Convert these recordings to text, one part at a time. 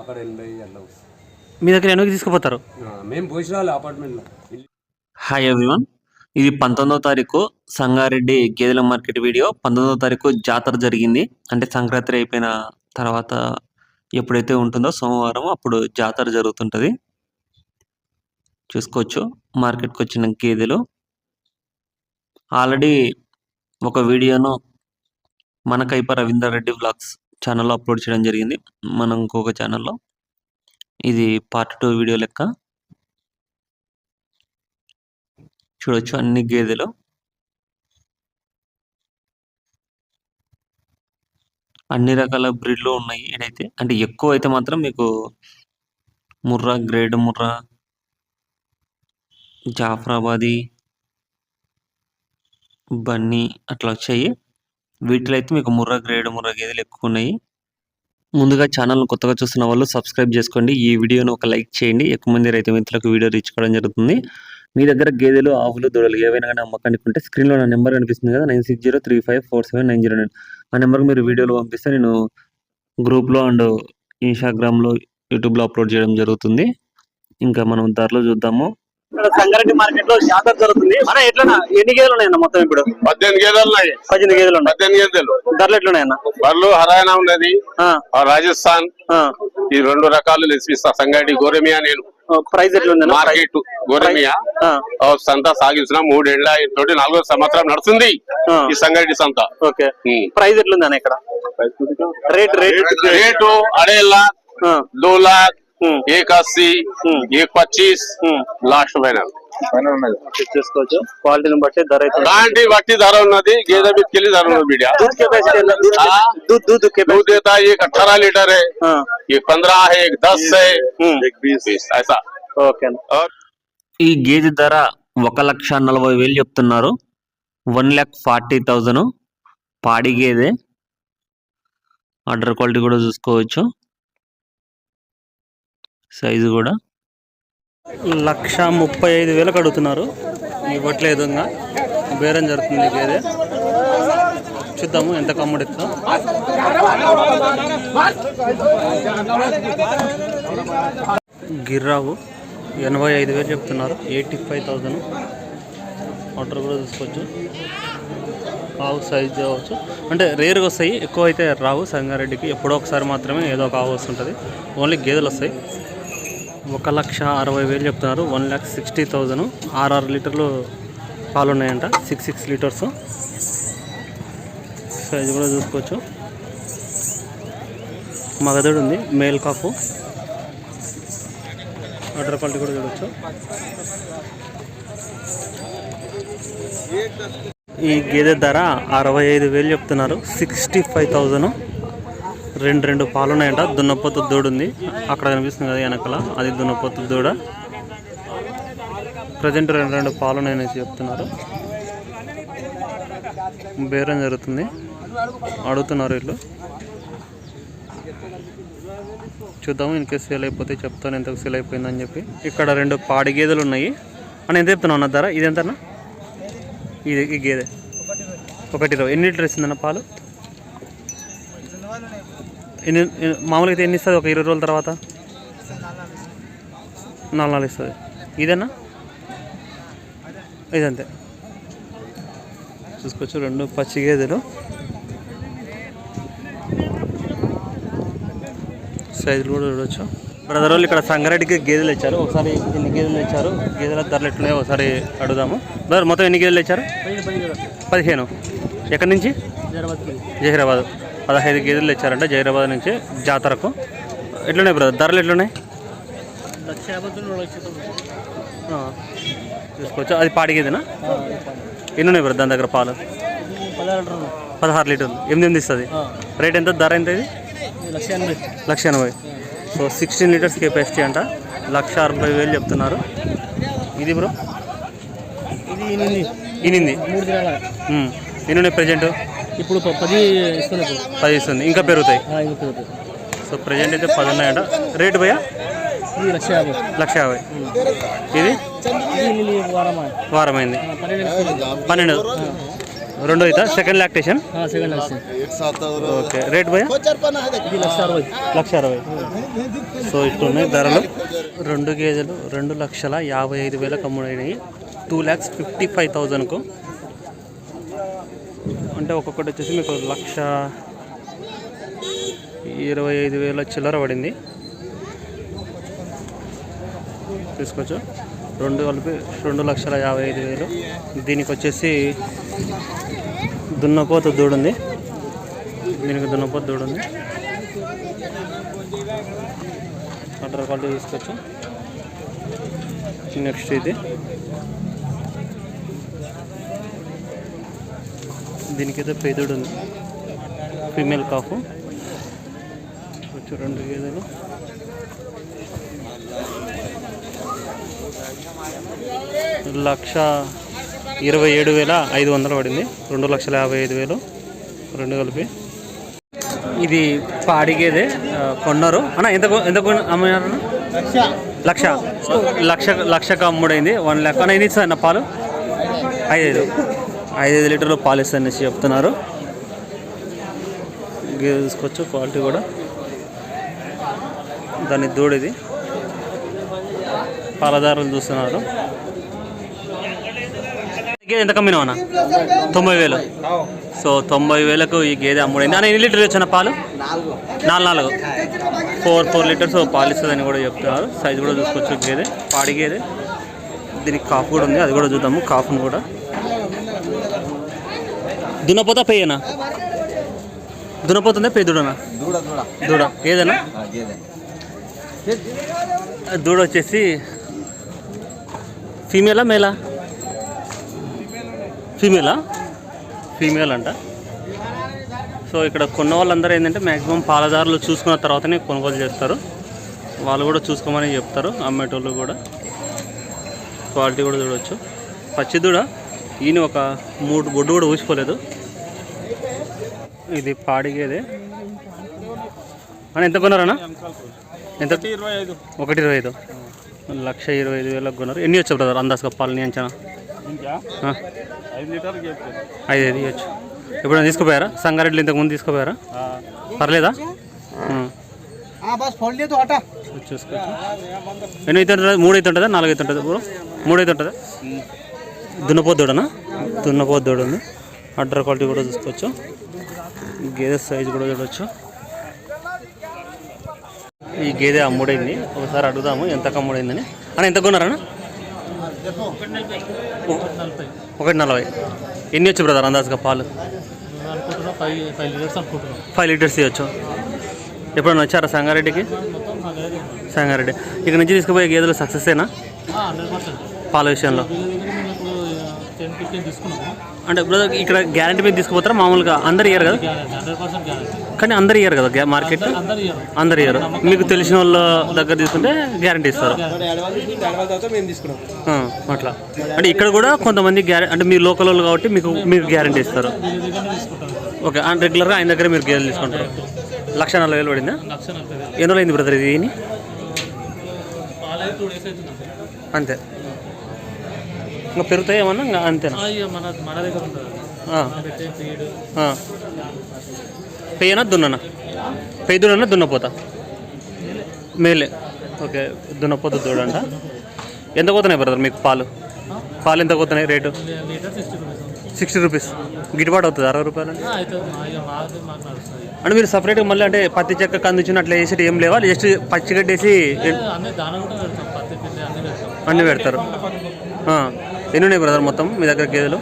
అక్కడ ఎనభై అట్లా వస్తుంది మీ దగ్గర ఎన్నికి తీసుకుపోతారు? అపార్ట్మెంట్లో. హాయ్ ఎవ్రీవన్ ఇది పంతొమ్మిదవ తారీఖు సంగారెడ్డి గేదెల మార్కెట్ వీడియో. పంతొమ్మిదవ తారీఖు జాతర జరిగింది. అంటే సంక్రాంతి అయిపోయిన తర్వాత ఎప్పుడైతే ఉంటుందో సోమవారం అప్పుడు జాతర జరుగుతుంటుంది. చూసుకోవచ్చు. మార్కెట్కి వచ్చిన గేదెలు. ఆల్రెడీ ఒక వీడియోను మన కైప రవీందర్ రెడ్డి వ్లాగ్స్ ఛానల్లో అప్లోడ్ చేయడం జరిగింది. మనం ఇంకొక ఛానల్లో ఇది పార్ట్ టూ వీడియో లెక్క చూడొచ్చు అన్ని గేదెలు. అన్ని రకాల బ్రీడ్లు ఉన్నాయి ఇడైతే అంటే ఎక్కువ అయితే మాత్రం మీకు ముర్రా గ్రేడ్ ముర్రా జాఫరాబాది బన్నీ అట్లా వచ్చాయి. వీటిలో అయితే మీకు ముర్రా గ్రేడ్ ముర్రా గేదెలు ఎక్కువ ఉన్నాయి. ముందుగా ఛానల్ను కొత్తగా చూస్తున్న వాళ్ళు సబ్స్క్రైబ్ చేసుకోండి. ఈ వీడియోను ఒక లైక్ చేయండి. ఎక్కువ మంది రైతు మిత్రులకు వీడియో రీచ్ కావడం జరుగుతుంది. మీ దగ్గర గేదెలు ఆవులు దూడలు ఏవైనా కానీ అమ్మకానికి ఉంటే స్క్రీన్లో నా నెంబర్ కనిపిస్తుంది కదా nine six zero three five four seven nine zero nine. ఆ నెంబర్కి మీరు వీడియోలు పంపిస్తే నేను గ్రూప్లో అండ్ ఇన్స్టాగ్రామ్లో యూట్యూబ్లో అప్లోడ్ చేయడం జరుగుతుంది. ఇంకా మనం ధరలు చూద్దాము. ఇక్కడ సంగారెడ్డి మార్కెట్లో జాతర జరుగుతుంది. మన ఎట్లా ఎన్ని గేదెలు ఉన్నాయన్న మొత్తం ఇప్పుడు? పద్దెనిమిది గేదెలు ఉన్నాయి. పద్దెనిమిది గేదెలు పద్దెనిమిది గేదెలు. ధరలు ఎట్లున్నాయన్న? బర్లు హర్యానా ఉన్నది. రాజస్థాన్. ఈ రెండు రకాలు తెచ్చిస్తా సంగారెడ్డి గోరమియా నేను. ప్రైజ్ ఎట్లుంది మార్కెట్ గోరమియా. సంత సాగించిన మూడేళ్ళ తోటి నాలుగో సంవత్సరం నడుస్తుంది ఈ సంగారెడ్డి సంత. ఓకే. ప్రైస్ ఎట్లుంది అన్న ఇక్కడ. Rate rate. రేటు అడేళ్ళ एक अस्सी हम्म। एक पच्चीस ఉమ్. లాస్ట్ ఫైనల్ చెక్ చేసుకోవచ్చు క్వాలిటీని బట్టి ధర అయితే దాంటి బట్టి ధర ఉన్నది గేదె మీదకెళ్ళి ధర ఉన్నది బిడ్డ दूध कैपेसिटी है दूध हाँ। दूध दूध दूध कैपेसिटी देता है एक अठारह लीटर है हाँ एक पंद्रह है एक दस है हम्म। एक बीस ऐसा ఓకే और ఈ గేదె ధర ఒక లక్ష నలభై వేలు చెప్తున్నారు వన్ ల్యాక్ ఫార్టీ థౌజండ్ పాడి గేదె ఆర్డర్ క్వాలిటీ కూడా చూసుకోవచ్చు సైజు కూడా? లక్ష ముప్పై ఐదు వేలకు అడుగుతున్నారు. ఇవ్వట్లేదు ఇంకా. బేరం జరుగుతుంది గేదె చూద్దాము ఎంత కమ్ముడిస్తా గిర్రావు ఎనభై ఐదు వేలు చెప్తున్నారు. Eighty five thousand. ఆర్డర్ కూడా చూసుకోవచ్చు ఆవు సైజ్ కావచ్చు. అంటే రేర్గా వస్తాయి ఎక్కువ అయితే రావు సంగారెడ్డికి. ఎప్పుడో ఒకసారి మాత్రమే ఏదో ఒక ఆవు వస్తుంటుంది. ఓన్లీ గేదెలు వస్తాయి. ఒక లక్ష అరవై వేలు చెప్తున్నారు. One lakh sixty thousand. ఆరు లీటర్లు పాలు ఉన్నాయంట సిక్స్ సిక్స్ లీటర్స్. సైజ్ కూడా చూసుకోవచ్చు. మగధుడు ఉంది. Male calf. వాటర్ క్వాలిటీ కూడా చూడవచ్చు ఈ గేదె ధర అరవై ఐదు వేలు చెప్తున్నారు. Sixty five thousand. రెండు రెండు పాలు ఉన్నాయంట దున్నపోతు దూడ ఉంది అక్కడ కనిపిస్తుంది కదా వెనకాల. అది దున్నపోతు దూడ. ప్రజెంట్ రెండు రెండు పాలు ఉన్నాయనేసి చెప్తున్నారు. బేరం జరుగుతుంది. అడుగుతున్నారు వీళ్ళు. చూద్దాము ఇన్కేస్ సేల్ అయిపోతే చెప్తాను ఎంతకు సేల్ అయిపోయిందని చెప్పి. ఇక్కడ రెండు పాడి గేదెలు ఉన్నాయి. అని ఎంత చెప్తున్నావు అన్న ధర? ఇది ఎంతన్నా? ఇది ఈ గేదె. ఒకటి ఇరవై. ఎన్ని లీటర్ ఇస్తుందన్న పాలు? ఎన్ని మామూలుగా అయితే ఎన్ని ఇస్తుంది ఒక ఇరవై రోజుల తర్వాత? నాలుగు నాలుగు ఇస్తుంది. ఇదేనా? ఇదంతే. చూసుకోవచ్చు రెండు పచ్చి గేదెలు. సైజులు కూడా చూడవచ్చు బ్రదర్ వాళ్ళు ఇక్కడ సంగారెడ్డికి గేదెలు ఇచ్చారు ఒకసారి ఎన్ని గేదెలు ఇచ్చారు గేదెల ధరలు ఎట్లున్నాయో ఒకసారి అడుగుదాము. బ్రదర్ మొత్తం ఎన్ని గేదెలు ఇచ్చారు పదిహేను ఎక్కడి నుంచి? జహీరాబాద్. పదహైదు గేదెలు ఇచ్చారంట జహీరాబాద్ నుంచి జాతరకు. ఎట్లున్నాయి బ్రదర్? ధరలు ఎట్లున్నాయి? చూసుకోవచ్చు. అది పాడి గేదెనా ఎన్ని ఉన్నాయి బ్రదర్ దాని దగ్గర పాలు? పదహారు లీటర్లు. ఎనిమిది ఎనిమిది ఇస్తుంది. రేట్ ఎంత? ధర ఎంత ఇది? లక్ష ఎనభై. సో సిక్స్టీన్ లీటర్స్ కెపాసిటీ అంట. లక్ష అరవై వేలు చెప్తున్నారు. ఇది బ్రో? ఇది ఇనింది ఉమ్. ఎన్ని ఉన్నాయి ప్రజెంట్? ఇప్పుడు పది ఇప్పుడు. పది ఇస్తుంది. ఇంకా పెరుగుతాయి. ఇంకా పెరుగుతుంది. సో ప్రజెంట్ అయితే పది ఉన్నాయంట. రేటు భయ్యా ఇది లక్ష యాభై. లక్ష యాభై. ఇది? వారమైంది. పన్నెండు రెండో అవుతా second lactation second okay. Rate భయ ఇది లక్ష అరవై. లక్ష అరవై. సో ఇట్లున్నాయి ధరలు. రెండు గేదెలు రెండు లక్షల యాభై ఐదు వేలకు అమ్ముడైనాయి టూ ల్యాక్స్ ఫిఫ్టీ ఫైవ్ థౌజండ్కు అంటే ఒక్కొక్కటి వచ్చేసి మీకు లక్ష ఇరవై ఐదు వేల చిల్లర పడింది. తీసుకోవచ్చు. రెండు కలిపి రెండు లక్షల యాభై ఐదు వేలు. దీనికి వచ్చేసి దున్నపోత దూడుంది. దీనికి దున్నపోత దూడుంది. వాటర్ క్వాలిటీ తీసుకోవచ్చు. నెక్స్ట్ ఇది. దీనికైతే పేదోడు ఉంది. Female calf. వచ్చి రెండు గేదెలు. లక్ష ఇరవై ఏడు వేల ఐదు వందలు పడింది. రెండు లక్షల యాభై ఐదు వేలు. రెండు కలిపి. ఇది పాడిగేదే కొన్నారు. అన్న ఎంత ఎంత అమ్మారు లక్ష. లక్ష లక్షకు అమ్ముడైంది. వన్ ల్యాక్. అన్న ఎన్ని ఇస్తుంది అన్న పాలు? ఐదు ఐదైదు లీటర్లు పాలు ఇస్తుంది అనేసి చెప్తున్నారు. గేదె తీసుకోవచ్చు క్వాలిటీ కూడా. దాని దూడిది పాలదారులు చూస్తున్నారు. గేదె ఎంత కమ్మినా అన్న? తొంభై వేలు. సో తొంభై వేలకు ఈ గేదె అమ్ముడైంది. అని ఎన్ని లీటర్లు వచ్చిన పాలు? నాలుగు. నాలుగు. ఫోర్ ఫోర్ లీటర్స్ పాలు ఇస్తుందని కూడా చెప్తున్నారు. సైజు కూడా చూసుకోవచ్చు గేదె. పాడి గేదె. దీనికి కాఫ్ కూడా ఉంది. అది కూడా చూద్దాము. కాఫ్ను కూడా. దున్నపోతా పెయ్యనా దున్నపోతుందా పెద్దుడనా దూడ దూడ. దూడ. ఏదైనా? దూడ వచ్చేసి ఫీమేలా మేలా? ఫీమేలా? ఫీమేల్ అంట. సో ఇక్కడ కొన్న వాళ్ళందరూ ఏంటంటే మ్యాక్సిమం పాలదారులు చూసుకున్న తర్వాతనే కొనుగోలు చేస్తారు. వాళ్ళు కూడా చూసుకోమని చెప్తారు అమ్మేటోళ్ళు కూడా. క్వాలిటీ కూడా చూడవచ్చు పచ్చి దూడ? ఈయన ఒక మూడు బొడ్డు కూడా ఊసిపోలేదు ఇది పాడిగేదే. అని ఎంత కొన్నారన్నా? ఎంత? ఒకటి ఇరవై ఐదు. లక్ష ఇరవై ఐదు వేలకు కొన్నారు. ఎన్ని వచ్చు బ్రదర్ అందాజుగా పాలని అంచనా. ఐదు ఐదు ఇవ్వచ్చు. ఎప్పుడైనా తీసుకుపోయారా? సంగారెడ్డిలో ఇంతకు ముందు తీసుకుపోయారా? పర్లేదా? చూసుకోవచ్చు. ఎన్ని అయితే ఉంటుందా? మూడు అయితే ఉంటుందా? నాలుగు అయితే ఉంటుందా? బ్రో? మూడు అయితే ఉంటుందా? దున్నపోద్దోడనా? దున్నపోద్దోడు ఉంది అడ్డర్ క్వాలిటీ కూడా చూసుకోవచ్చు. గేదె సైజు కూడా చూడవచ్చు ఈ గేదె అమ్ముడైంది ఒకసారి అడుగుదాము ఎంత అమ్ముడైందని అన్న ఎంత కొన్నారన్న? ఒకటి నలభై. ఎన్ని వచ్చు బ్రదర్ అందాజుగా పాలు? ఫైవ్ లీటర్స్ ఇవ్వచ్చు. ఎప్పుడన్నా వచ్చారా సంగారెడ్డికి? సంగారెడ్డి. ఇక్కడ నుంచి తీసుకుపోయే గేదెలు హండ్రెడ్ పర్సెంట్ పాల విషయంలో. తీసుకున్నాము. అంటే బ్రదర్ ఇక్కడ గ్యారంటీ మీద తీసుకుపోతారా? మామూలుగా అందరు ఇయ్యరు కదా? Guarantee hundred percent guarantee. కానీ అందరు ఇయ్యరు కదా మార్కెట్ అందరు ఇయ్యరు. అందరు ఇయ్యరు. మీకు తెలిసిన వాళ్ళ దగ్గర తీసుకుంటే గ్యారంటీ ఇస్తారు. ఆ, అట్లా. అంటే ఇక్కడ కూడా కొంతమంది గ్యారె అంటే మీరు లోకల్ వాళ్ళు కాబట్టి మీకు మీకు గ్యారంటీ ఇస్తారు. దీని దగ్గరనే తీసుకుంటాం ఓకే అండ్ రెగ్యులర్గా ఆయన దగ్గర మీరు గేదెలు తీసుకుంటారు. లక్ష నలభై వేలు పడిందా? లక్ష నలభై వేలు. ఎన్ని రోజులు అయింది బ్రదర్ ఇది? అంతే. ఇంకా పెరుగుతాయి ఏమన్నా? ఇంకా అంతేనా? మన మన దగ్గర ఉంటుంది. పెయ్యనా దున్ననా? పెయ్యి దున్ననా? దున్నపోతా. మేలే. ఓకే దున్నపోత దూడంట ఎంత పోతున్నాయి బ్రదర్ మీకు పాలు? పాలు ఎంత పోతున్నాయి రేటు? Sixty rupees. గిట్టుబాటు అవుతుంది? అరవై రూపాయలు అంటే? మీరు సపరేట్గా మళ్ళీ అంటే పత్తి చెక్క కందించిన అట్లా వేసేటి ఏం లేవా? జస్ట్ పచ్చిగడ్డేసి అన్ని పెడతారు. ఎన్ని ఉన్నాయి బ్రదర్ మొత్తం? మీ దగ్గర గేదెలు?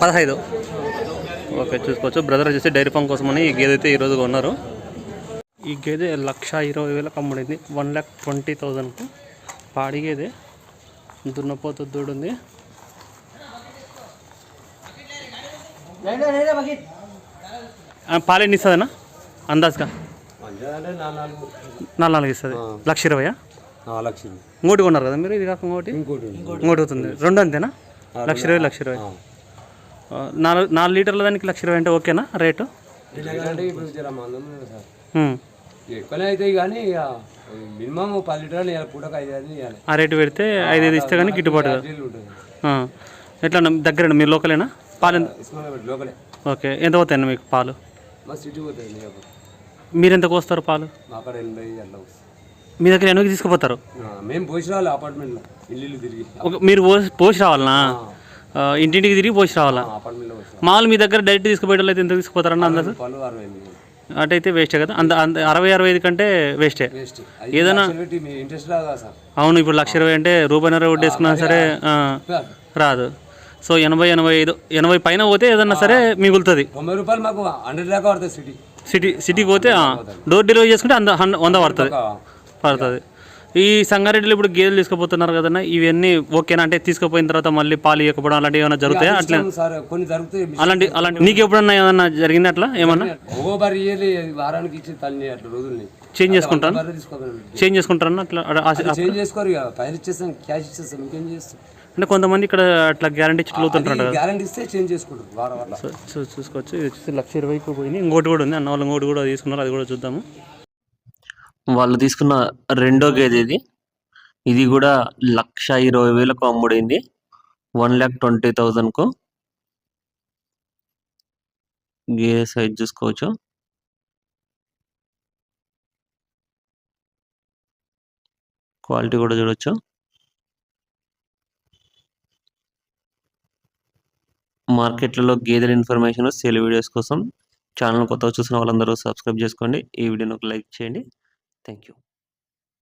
పదహైదు. ఓకే చూసుకోవచ్చు. బ్రదర్ వచ్చేసి డైరీ ఫామ్ కోసమని ఈ గేదె అయితే ఈరోజు కొన్నారు. ఈ గేదె లక్ష ఇరవై వేలకు అమ్ముడింది. వన్ ల్యాక్ ట్వంటీ థౌజండ్కు. పాడి గేదె. దున్నపోతు దూడుంది పాలు ఎన్ని ఇస్తుందన్నా? అందాజుగా? నాలుగు నాలుగు. నాలుగు ఇస్తుంది. లక్ష ఇరవయా? ఇంకోటి కొన్నారు కదా మీరు? ఇది కాక ఇంకోటి ఇంకోటి అవుతుంది రెండు అంతేనా? లక్ష ఇరవై లక్ష ఇరవై. నాలుగు నాలుగు లీటర్ల దానికి లక్ష ఇరవై అంటే ఓకేనా రేటు. ఎక్కువనే అవుతాయి కానీ ఇక మినిమం పది లీటర్లు ఇవ్వాలి పూటకు ఐదు ఐదు ఇవ్వాలి ఆ రేటు పెడితే ఐదు ఐదు ఇస్తే కానీ గిట్టుబాటు. ఎట్లా అన్న? దగ్గరేనా? మీరు లోకలేనా? పాలు లోకలే. ఓకే. ఎంత పోతాయండి మీకు పాలు? సిటీ మీరు ఎంత కోస్తారు పాలు? ఎనభై అట్లా మీ దగ్గర ఎనుగు తీసుకుపోతారు? మేము పోసి రావాలి అపార్ట్మెంట్లో ఇల్లు తిరిగి. మీరు పోసి రావాలనా? ఇంటింటికి తిరిగి పోసి రావాలా? మామూలు మీ దగ్గర డైరెక్ట్ తీసుకుపోయేటోళ్ళు అయితే ఎంత తీసుకుపోతారన్న అందరు అటైతే వేస్టే కదా? అంత అంత అరవై అరవై ఐదు కంటే వేస్టే ఏదైనా- అవును ఇప్పుడు లక్ష ఇరవై అంటే రూపాయిన్నర వడ్డీ వేసుకున్నా సరే రాదు. సో ఎనభై ఎనభై ఐదు ఎనభై పైన పోతే ఏదన్నా సరే మిగులుతుంది. తొంభై రూపాయలు మాకు హండ్రెడ్ దాకా పడుతుంది సిటీ సిటీ సిటీకి పోతే డోర్ డెలివరీ చేసుకుంటే అంద వంద పడుతుంది. పడుతుంది. ఈ సంగారెడ్డిలో ఇప్పుడు గేదెలు తీసుకుపోతున్నారు కదన్నా ఇవన్నీ ఓకేనా? అంటే తీసుకుపోయిన తర్వాత మళ్ళీ పాలు ఇవ్వకపోవడం అలాంటివి ఏమైనా జరుగుతాయా? అట్లా? కొన్ని జరుగుతాయి. అలాంటి అలాంటి నీకు ఎప్పుడన్నా ఏమన్నా జరిగింది అట్లా? ఏమన్నా? వారానికి ఇచ్చి తల్లి అట్లా రోజుల్ని. చేంజ్ చేసుకుంటాను చేంజ్ చేసుకుంటారన్నా అట్లా? చేంజ్ చేసుకోరు ఇచ్చేస్తాం క్యాష్ ఇచ్చేస్తాం ఇంకేం చేస్తాం. అంటే కొంతమంది ఇక్కడ అట్లా గ్యారంటీ ఇచ్చి చదువుతుంటారు గ్యారంటీ ఇస్తే చేంజ్ చేసుకుంటారు చూసుకోవచ్చు. ఇది వచ్చేసి లక్ష ఇరవైకి పోయింది ఇంకోటి కూడా ఉంది. అన్న వాళ్ళు ఇంకోటి కూడా తీసుకున్నారు. అది కూడా చూద్దాము. వాళ్ళు తీసుకున్న రెండో గేదె ఇది. ఇది కూడా లక్ష ఇరవై వేలకు అమ్ముడైంది. వన్ ల్యాక్ ట్వంటీ థౌజండ్కు. గేదె సైజ్ చూసుకోవచ్చు. క్వాలిటీ కూడా చూడొచ్చు. మార్కెట్లలో గేదెల ఇన్ఫర్మేషన్ సేల్ వీడియోస్ కోసం ఛానల్ కొత్తగా చూసిన వాళ్ళందరూ సబ్స్క్రైబ్ చేసుకోండి. ఈ వీడియోని ఒక లైక్ చేయండి. تھینک یو